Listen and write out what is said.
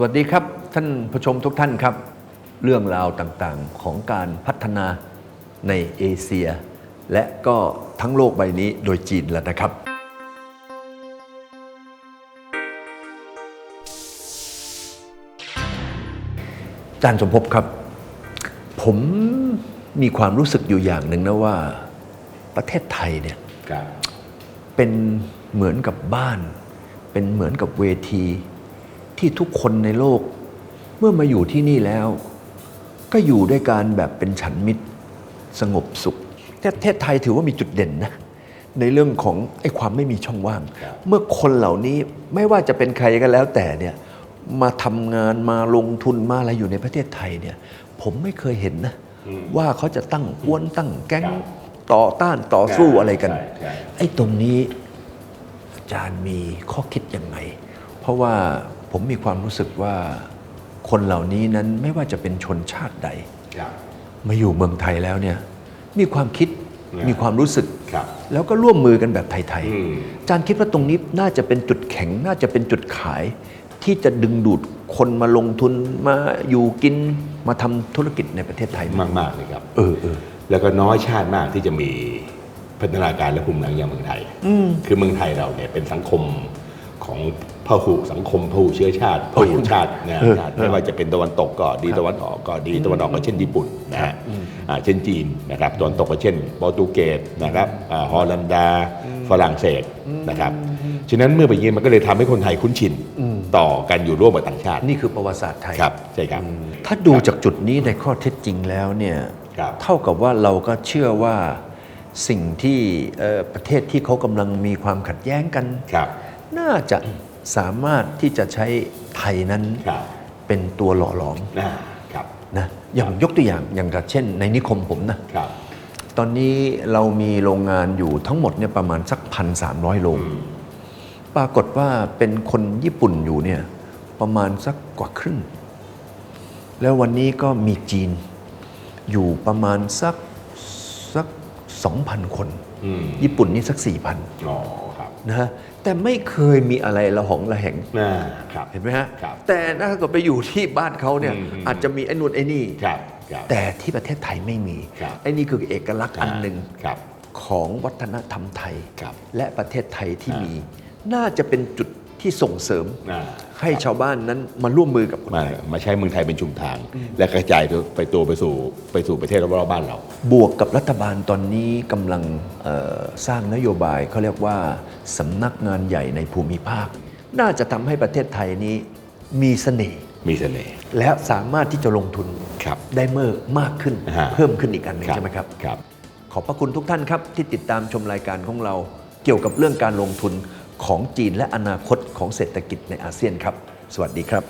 วัสดีครับท่านผู้ชมทุกท่านครับ เรื่องราวต่างๆของการพัฒนาในเอเชีย และก็ทั้งโลกใบนี้โดยจีนแล้วนะครับ อาจารย์สมภพครับ ผมมีความรู้สึกอยู่อย่างหนึ่งนะว่าประเทศไทยเนี่ยครับเป็นเหมือนกับบ้าน เป็นเหมือนกับเวที ที่ทุกคนในโลก เมื่อมาอยู่ที่นี่แล้ว ก็อยู่ด้วยการแบบเป็นฉันมิตรสงบสุขประเทศไทยถือว่ามีจุดเด่นนะในเรื่องของไอ้ความไม่มีช่องว่างครับเมื่อคนเหล่านี้ไม่ว่าจะเป็นใครก็แล้วแต่เนี่ยมาทำงานมาลงทุนมาอะไรอยู่ในประเทศไทยเนี่ยผมไม่เคยเห็นนะว่าเขาจะตั้งกวนตั้งแก๊งครับต่อต้านต่อสู้อะไรกันใช่ใช่ไอ้ตรงนี้อาจารย์มีข้อคิดยังไง เพราะว่า ผมมีความรู้สึกว่าคนเหล่านี้นั้นไม่ว่าจะเป็นชนชาติใดครับมาอยู่เมืองไทยแล้วเนี่ยมีความคิดนะมีความรู้สึกครับแล้วก็ร่วมมือกันแบบไทยอืมๆอาจารย์คิดว่าตรงนี้น่าจะเป็นจุดแข็งน่าจะเป็นจุดขาย ที่จะดึงดูดคนมาลงทุนมาอยู่กินมาทำธุรกิจในประเทศไทยมากมากๆเลยครับเออเออแล้วก็น้อยชาติมากที่จะมีพัฒนาการและภูมิหลังอย่างเมืองไทย คือเมืองไทยเราเนี่ยเป็นสังคม ของพหุสังคมพหุเชื้อชาติพหุชาตินะเออชาติไม่ว่าจะเป็นตะวันตกก็ดีตะวันออกก็ดีตะวันออกก็เช่นญี่ปุ่นนะฮะอ่าเช่นจีนนะครับตะวันตกก็เช่นโปรตุเกสนะครับอ่าฮอลันดา ฝรั่งเศสนะครับฉะนั้นเมื่อไปนอย่างนี้มันก็เลยทำให้คนไทยคุ้นชินต่อการอยู่ร่วมกับต่างชาติ นี่คือประวัติศาสตร์ไทยครับใช่ครับถ้าดูจากจุดนี้ในข้อเท็จจริงแล้วเนี่ยครับเท่ากับว่าเราก็เชื่อว่าสิ่งที่เอ่อประเทศที่เขากำลังมีความขัดแย้งกันครับ น่าจะสามารถที่จะใช้ไทยนั้นครับเป็นตัวหล่อหลอมอ่าครับนะอย่างยกตัวอย่างอย่างกับเช่น ในนิคมผมนะครับตอนนี้เรามีโรงงานอยู่ทั้งหมดเนี่ยประมาณสักพันสามร้อยโรงปรากฏว่าเป็นคนญี่ปุ่นอยู่เนี่ยประมาณสักกว่าครึ่ง แล้ววันนี้ก็มีจีนอยู่ประมาณสักสักสองพันคนอืมญี่ปุ่นนี่สักสี่พันอ๋อครับ นะฮะแต่ไม่เคยมีอะไรละหองระแหงอ่าครับเห็นไหมฮะครับแต่ถ้าเกิดไปอยู่ที่บ้านเขาเนี่ยอืมอืมอาจจะมีไอ้นู่นไอ้นี่ครับครับแต่ที่ประเทศไทยไม่มีครับไอ้นี่คือเอกลักษณ์อันหนึ่งครับของวัฒนธรรมไทยครับและประเทศไทยที่อ่ามีมี น่าจะเป็นจุด ที่ส่งเสริมอ่าให้ชาวบ้านนั้นมาร่วมมือกับคนมาไทยมาใช้เมืองไทยเป็นชุมทาง และกระจายตัวไปตัวไปสู่ไปสู่ประเทศรอบๆบ้านเรา บวกกับรัฐบาลตอนนี้กำลังเอ่อสร้างนโยบายเขาเรียกว่าสำนักงานใหญ่ในภูมิภาค น่าจะทำให้ประเทศไทยนี้มีเสน่ห์มีเสน่ห์และสามารถที่จะลงทุนครับได้เมื่อมากขึ้นฮะเพิ่มขึ้นอีกอันหนึงใช่ไหมครับครับ ขอบพระคุณทุกท่านครับที่ติดตามชมรายการของเราเกี่ยวกับเรื่องการลงทุน ของจีนและอนาคตของเศรษฐกิจในอาเซียนครับ สวัสดีครับ